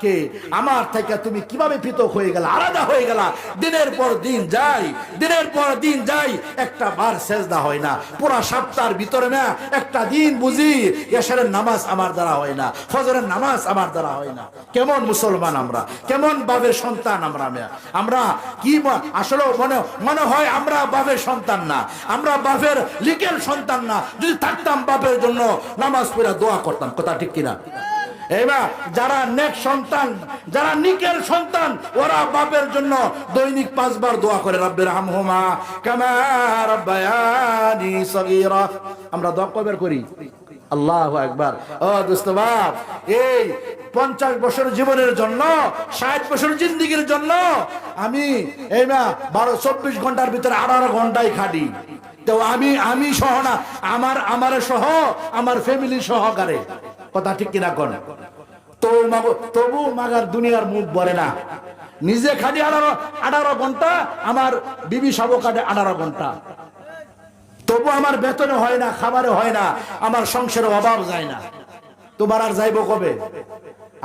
থেকে আমার থেকে তুমি কীভাবে পৃথক হয়ে গেল, আলাদা হয়ে গেল? দিনের পর দিন যাই, দিনের পর দিন যাই, একটা বার সেজদা হয় না। পুরা সপ্তাহের ভিতরে না, একটা দিন বুঝি এশারের নামাজ আমার দ্বারা হয় না, ফজরের নামাজ আমার দ্বারা হয় না। কেমন মুসলমান আমরা, কেমন বাবের সন্তান আমরা মেয়া? আমরা কি আসলে মনে মনে হয় আমরা বাবের সন্তান না। আমরা বাপের লিকের সন্তান না। যদি থাকতাম বাপের জন্য নামাজ পড়ে দোয়া করতাম, কথা ঠিক কিনা? এবার যারা নেক সন্তান, যারা নিকের সন্তান, ওরা বাপের জন্য দৈনিক পাঁচবার দোয়া করে রব্বের হামহুমা কামা রব্বায়ানি সগীরা। আমরা দোয়া কবের করি? আল্লাহ একবার ও দোস্ত এই পঞ্চাশ বছর জীবনের জন্য, ষাট বছর জিন্দিগির জন্য আমি এই না বারো, চব্বিশ ঘণ্টার ভিতরে আঠারো ঘন্টায় খাটি। তো আমি আমি সহ না, আমার আমার সহ, আমার ফ্যামিলি সহকারে। কথা ঠিক কিনা কোন? তবু মাগার দুনিয়ার মুখ বলে না। নিজে খাটি আঠারো আঠারো ঘণ্টা, আমার বিবি সাবো কাটে আঠারো ঘণ্টা। তবু আমার বেতনে হয় না খাবারে হয় না, আমার সংসারে অভাব যায় না। তোমার আর যাইব কবে?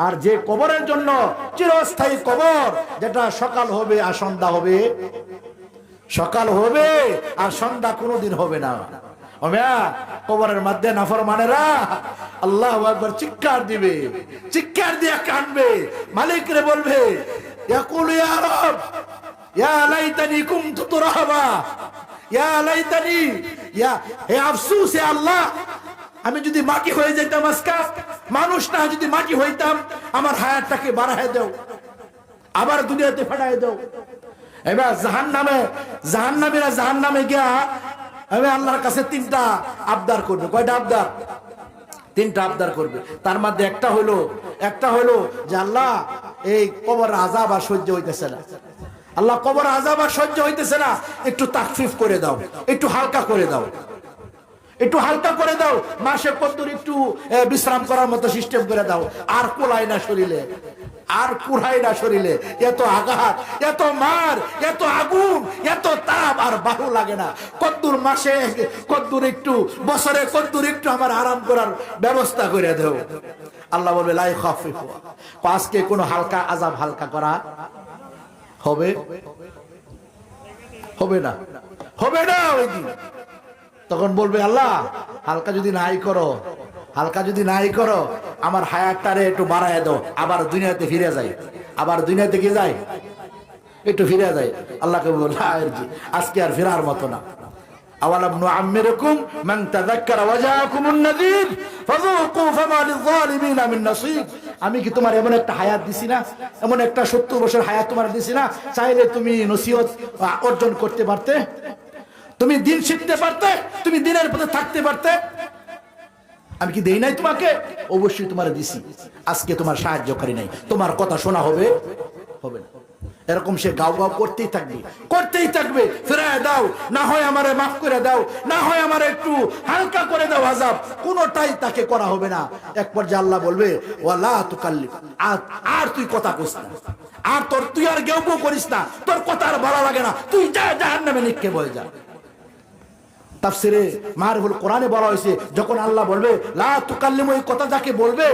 আর যে কবরের জন্য চিরস্থায়ী কবর, যেটা সকাল হবে আর সন্ধ্যা হবে, সকাল হবে আর সন্ধ্যা কোনোদিন হবে না? কবরের মধ্যে নাফর মানেরা আল্লাহ একবার চিৎকার দিবে। চিৎকার দিয়ে কানবে মালিক রে বলবে, ইয়াকুল ইয়া রব, ইয়া লাইতানি কুনতু তুরাবা ইয়া লাইতানি, ইয়া, হে আফসোস, হে আল্লাহ, আমি যদি মাটি হয়ে যেতাম আজকা, মানুষ না যদি মাটি হইতাম, আমার হায়াতটাকে বাড়ায় দাও, আবার দুনিয়াতে ফাটাই দাও। এবার জাহান নামে জাহান নামীরা জাহান নামে গিয়া আমি আল্লাহর কাছে তিনটা আবদার করবে। কয়টা আবদার? তিনটা আবদার করবে। তার মধ্যে একটা হলো একটা হলো যে আল্লাহ, এই কবর আজাব আর সহ্য হইতেছে না। আল্লাহ, কবর আজাব আর সহ্য হইতেছে না। একটু তাকফিফ করে দাও, একটু হালকা করে দাও। একটু হালকা করে দাও, মাসে কদ্দুর একটু বিশ্রাম করার মতো সিস্টেম করে দাও। আর কোলায় না শরীরে। আর কুড়াই না শরীরে। এত আঘাত, এত মার, এত আগুন, এত তাপ আর বাহু লাগে না। কদ্দুর মাসে, কদ্দুর একটু, বছরে কদ্দুর একটু আমার আরাম করার ব্যবস্থা করে দেও। আল্লাহ বলবে লাই খাফিফ পাঁচকে কোনো হালকা আজাব হালকা করা হবে? হবে না। হবে না ওই দিন। তখন বলবে, আল্লাহ, হালকা যদি নাই করো, হালকা যদি নাই করো আমার হায়াতটারে একটু বাড়ায় দাও আবার দুনিয়াতে ফিরে যাই আবার দুনিয়াতে কি যায়? একটু ফিরে যায়। আল্লাহকে বলব "না, আর জি, আজকে আর ফেরার মতো না। আমি কি তোমার এমন একটা হায়াত দিছি না? এমন একটা 70 বছর হায়াত তোমার দিছি না? চাইলে তুমি নসিহত অর্জন করতে পারতে। তুমি দিন শিখতে পারতে তুমি দিনের পথে থাকতে পারতে। আমি কি দেই নাই তোমাকে? অবশ্যই তোমার দিছি। আজকে তোমার সাহায্যকারী নাই। তোমার কথা শোনা হবে? হবে না। এরকম সে গাও গাও করতেই থাকবে। করতেই থাকবে। ফেরায় দাও। না হয় আমারে মাফ করে দাও। না হয় আমার একটু হালকা করে দাও আজাব কোনোটাই তাকে করা হবে না। এক পর্যায়ে আল্লাহ বলবে, ওয়ালা তুকাল্লি আর আর তুই কথা কইস না। আর তোর, তুই আর গেউ করিস না। তোর কথা আর ভালো লাগে না। তুই যা জাহান্নামে নিক্ষেপ হয়ে যা। তাফসিরে মারহুল কোরআনে বলা হয়েছে যখন আল্লাহ বলবে লা ওই কথা যাকে বলবে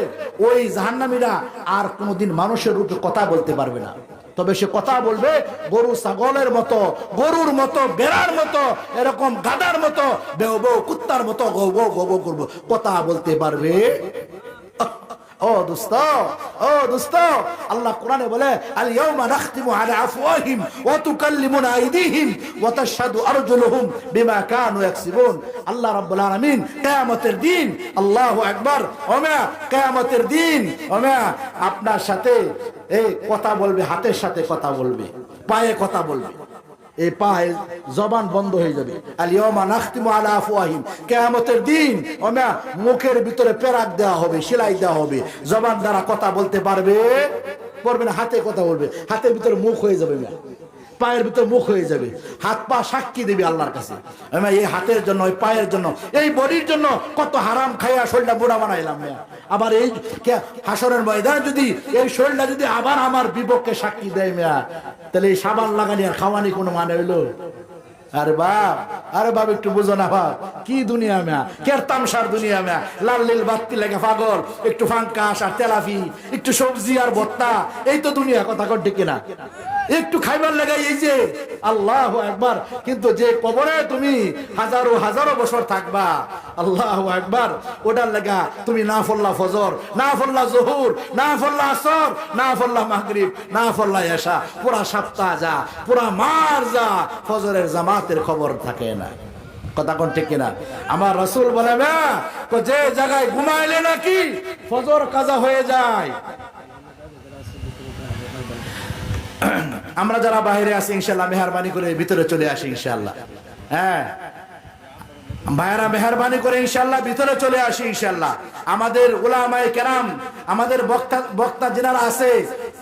ওই জাহান্নামীরা আর কোনোদিন মানুষের রূপে কথা বলতে পারবে না তবে সে কথা বলবে গরু ছাগলের মতো গরুর মতো বেড়ার মতো এরকম গাদার মতো বেউ বউ কুত্তার মতো গৌ গৌ গৌ করব কথা বলতে পারবে ও দোস্ত ও দোস্ত। আল্লাহ কোরআনে বলে আল ইয়াউমা নাখতিমু আলা আফওয়াহিম ওয়া তুকাল্লিমুনা আইদিহিম ওয়া তাশহাদু আরজুলুহুম বিমা কানু ইয়াকসিবুন। আল্লাহ রাব্বুল আলামিন, কিয়ামতের দিন, আল্লাহু আকবার। ওমা, কিয়ামতের দিন। ওমা, আপনার সাথে এই কথা বলবে, হাতের সাথে কথা বলবে, পায়ে কথা বলবে। এই পায়ে জবান বন্ধ হয়ে যাবে। আলিয়মা নাখতিমু আলা আফওয়াহিম। কিয়ামতের দিন ওমা মুখের ভিতরে পেরাক দেওয়া হবে, সেলাই দেওয়া হবে। জবান দ্বারা কথা বলতে পারবে পারবে না, হাতে কথা বলবে। হাতের ভিতরে মুখ হয়ে যাবে মিয়া। পায়ের ভিতরে মুখ হয়ে যাবে। হাত পা সাক্ষী দেবে আল্লাহর কাছে। এই হাতের জন্য ওই পায়ের জন্য, এই বডির জন্য কত হারাম খাইয়া শরীরটা বুড়া বানাইলাম। আবার এই হাসরের ময়দান যদি এই শরীরটা যদি আবার আমার বিপক্ষে সাক্ষী দেয় মেয়া তাহলে এই সাবান লাগানি আর খাওয়ানি কোনো মানে হইল? আরে বাপ আরে বাপ, একটু বুঝো না বাপ। কি দুনিয়া মেয়া? কের তামসার দুনিয়া মেয়া? লাল লীল বাত্তি লাগে পাগল, একটু ফাঙ্কা আর তেলাফি একটু সবজি আর ভর্তা, এই তো দুনিয়া কথা কর ডেকে না একটু খাইবার লাগাই এই যে, আল্লাহ একবার কিন্তু যে কবরে তুমি হাজারো হাজারো বছর থাকবা, আল্লাহ একবার ওটার লাগা তুমি না ফল্লা ফজর, না ফল্লা জহুর, না ফল্লা আসর, না ফল্লা মাগরিব, না ফল্লা এসা পুরা সপ্তাহ যা, পুরা মার যা ফজরের জামাতের খবর থাকে না। কথা কোন ঠিক কিনা? আমার রসুল বলে যে জায়গায় ঘুমাইলে নাকি ফজর কাজা হয়ে যায়? আমরা যারা বাইরে আছি, ইনশাল্লাহ মেহরবানি করে ভিতরে চলে আসি, ইনশাল্লাহ। হ্যাঁ। ভাইরা মেহরবানি করে ইনশাল্লাহ ভিতরে চলে আসি, ইনশাল্লাহ। আমাদের ওলামায় কেরাম, আমাদের বক্তা বক্তা যেনারা আছে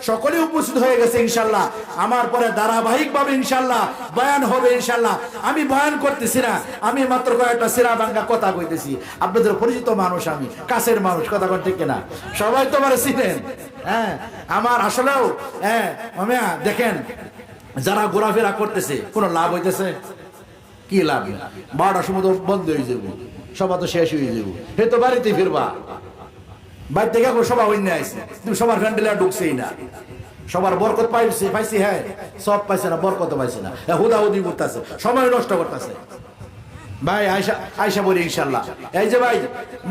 সকলে উপস্থিত হয়ে গেছে ইনশাল্লাহ। আমার পরে ধারাবাহিক ভাবে ইনশাল্লাহ বয়ান হবে ইনশাল্লাহ। আমি বয়ান করতেছি না, আমি মাত্র কয়েকটা সিরা বাঙ্গা কথা কইতেছি। আপনাদের পরিচিত মানুষ আমি, কাছের মানুষ, কথা কন ঠিক সবাই তো আমার চিনেন হ্যাঁ? আমার আসলেও হ্যাঁ দেখেন, যারা ঘোরাফেরা করতেছে, কোনো লাভ হইতেছে? কি লাভ? বারোটার সময় তো বন্ধ হয়ে যাব সবার তো শেষ হয়ে যাব। হে তো বাড়িতে ফিরবা। বাড়ি থেকে এখন সবার অন্য আইসে তুমি সবার ফ্যান্ডেলে ঢুকছেই না। সবার বরকত পাইছে পাইছি হ্যাঁ। সব পাইছে না বরকত পাইছে না। হ্যাঁ, হুদাহুদি করতেছে। সময় নষ্ট করতেছে। ভাই আয়সা আয়সা বলি ইনশাল্লাহ। এই যে ভাই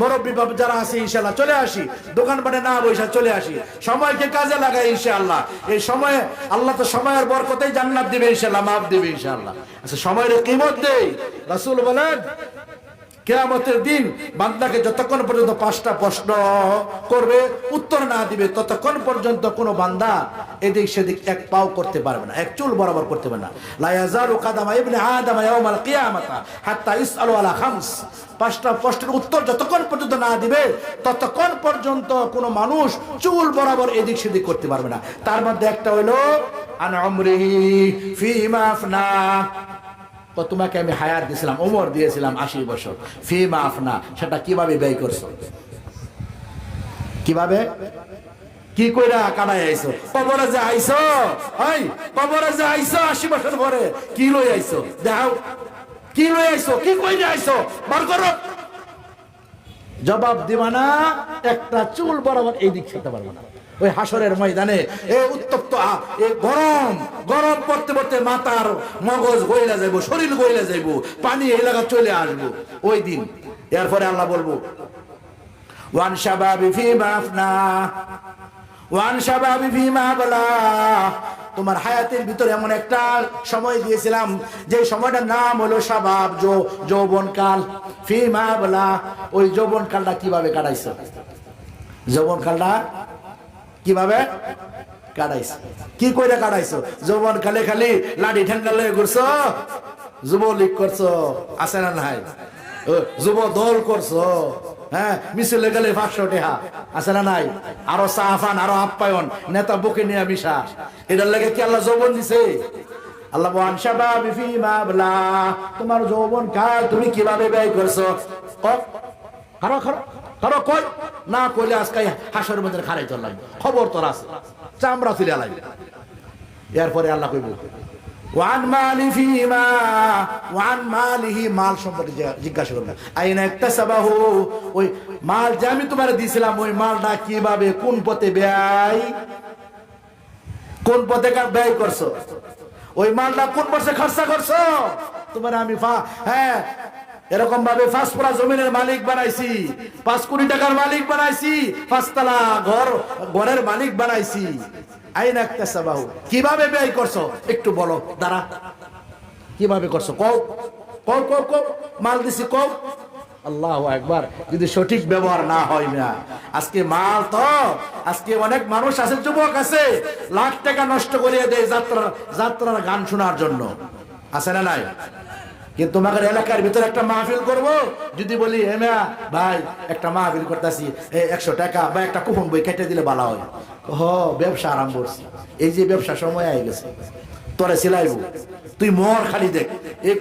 মুরব্বী বাবু যারা আছে ইনশাল্লাহ চলে আসি। দোকান দোকানপাটে না বৈশা চলে আসি। সময়কে কাজে লাগাই ইনশাল্লাহ। এই সময়ে আল্লাহ তো সময়ের বরকতেই জান্নাত দিবে ইনশাল্লাহ মাফ দিবে ইনশাল্লাহ। আচ্ছা সময়ের কিমত দেই? রাসূল বলেন কেয়ামতের দিন বান্দাকে যতক্ষণ পর্যন্ত পাঁচটা প্রশ্ন করবে, উত্তর না দিবে, ততক্ষণ পর্যন্ত কোনো বান্দা এদিক সেদিক এক পাও করতে পারবে না, এক চুল বরাবর করতে পারবে না। লা ইয়াজালু কাদামা ইবনে আদম ইয়াউমাল কিয়ামাতা হাত্তা ইসআলু আলা খামস। পাঁচটা প্রশ্নের উত্তর যতক্ষণ পর্যন্ত না দিবে, ততক্ষণ পর্যন্ত কোনো মানুষ চুল বরাবর এদিক সেদিক করতে পারবে না। তার মধ্যে একটা হইল, আন আমরিহি ফিমা আফনা। তোমাকে আমি হায়াত দিয়েছিলাম ওমর দিয়েছিলাম আশি বছর। ফি মাফ না সেটা কীভাবে ব্যয় করছ? কীভাবে? কি কইরা কাটাই আইছো? কবরে যে আইছো? ওই কবরে যে আইছো আশি বছর পরে, কি লই আইছো? দেখাও। কি লই আইছো? কি কইরা আইছো? বার করো। জবাব দিবা না, একটা চুল বরাবর এই দিক খেতে পারব না। ওই হাসরের ময়দানে, এ উত্তপ্ত আ- এ গরম গরম পড়তে পড়তে মাথার মগজ গইলা যাইবো, শরীর গইলা যাইবো, পানি এলাকা চলে আসব। ওই দিন, এরপরে আল্লাহ বলব, ওয়ান শাবাবি ফি মাফনা ওয়ান শাবাবি ফি মাবলা তোমার হায়াতের ভিতরে এমন একটা সময় দিয়েছিলাম, যে সময়টার নাম হলো শাবাব যৌ যৌবন কাল ফি মাবলা ওই যৌবন কালটা কীভাবে কাটাইছো? যৌবন কালটা কীভাবে? কাটাইছো কি কইরা কাটাইছো যৌবন কালে খালি লাঠি ঠেঙ্গা লয়ে ঘুরছো? যুবলীগ করছ? আছে না নাই? যুব দল করছ? হ্যাঁ মিছিলে গেলে পাঁচশো টেহা। আছে না নাই? আরও সাহাফান, আরও আপ্যায়ন নেতা বুকে নিয়ে মিশা। এটার লাগে কি আল্লাহ যৌবন দিছে? আল্লাহ তোমার যৌবন কাল তুমি কীভাবে ব্যয় করছ? ক- খারো খারো কই না কইলে আজকে হাসরের মধ্যে খারাই তোর লাগবে। খবর তোর আছে। চামড়া তুলে লাগবে এরপরে আল্লাহ কইব, ওয়ান মালি ফিমা ওয়ান মালিহি মাল সম্পর্কে জিজ্ঞাসা করবে। আইনা একটা সাবাহু ওই মাল যে আমি তোমার দিয়েছিলাম ওই মালটা কীভাবে, কোন পথে ব্যয়? কোন পথে ব্যয় করছ? ওই মালটা কোন বছর খরচা করছ? তোমার আমি হ্যাঁ এরকম ভাবে পাঁচপুরা জমিনের মালিক বানাইছি, পাঁচ কোটি টাকার মালিক বানাইছি, পাঁচতলা ঘর, ঘরের মালিক বানাইছি। আইন একটা সাবাহু কীভাবে ব্যয় করছ? একটু বলো, দাঁড়া। কীভাবে করছ? কও। কও কও কও। মাল দিছি, কও। আল্লাহ একবার যদি সঠিক ব্যবহার না হয় না। আজকে মাল তো, আজকে অনেক মানুষ আছে, যুবক আছে। লাখ টাকা নষ্ট করিয়ে দেয় যাত্রার যাত্রার গান শোনার জন্য। আছে না নাই? কিন্তু তোমাকে এলাকার ভিতরে একটা মাহফিল করব, যদি বলি হেমিয়া ভাই, একটা মাহফিল করতেছি একশো টাকা বা একটা কুপন বই কেটে দিলে ভালো হয়। হ ব্যবসা আরাম করছি। এই যে ব্যবসা সময় আই গেছে, তোরে সিলাইব। তুই মর খালি দেখ।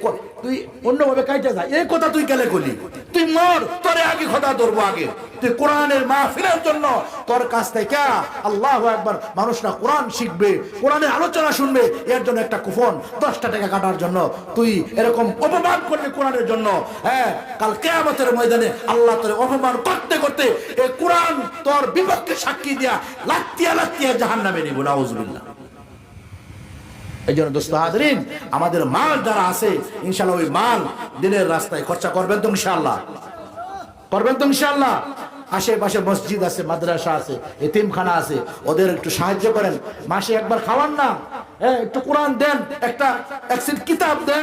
ক- তুই অন্যভাবে কাইটা যা। এই কথা তুই কেলে করলি তুই মর, তোরে আগে খোদা ধরবো আগে। তুই কোরআনের মাহফিলের জন্য তোর কাছ থেকে আল্লাহ একবার মানুষরা কোরআন শিখবে, কোরআনের আলোচনা শুনবে, এর জন্য একটা কুপন দশটা টাকা কাটার জন্য। তুই এরকম অপমান করলি কোরআনের জন্য। হ্যাঁ কাল কেয়ামতের ময়দানে আল্লাহ তোর অপমান করতে করতে এই কোরআন তোর বিপক্ষে সাক্ষী দিয়া লাত্তিয়া লাত্তিয়া জাহান নামে নিব। নাউজুবিল্লাহ। এই জন্য দোস্ত হাজরিন, আমাদের মাল যারা আছে ইনশাল্লাহ ওই মাল দিনের রাস্তায় খরচা করবেন তো ইনশাল্লাহ করবেন তো ইনশাল্লাহ আশেপাশে মসজিদ আছে, মাদ্রাসা আছে, এতিমখানা আছে, ওদের একটু সাহায্য করেন। মাসে একবার খাওয়ান না। হ্যাঁ একটু কোরআন দেন, একটা কিতাব দেন।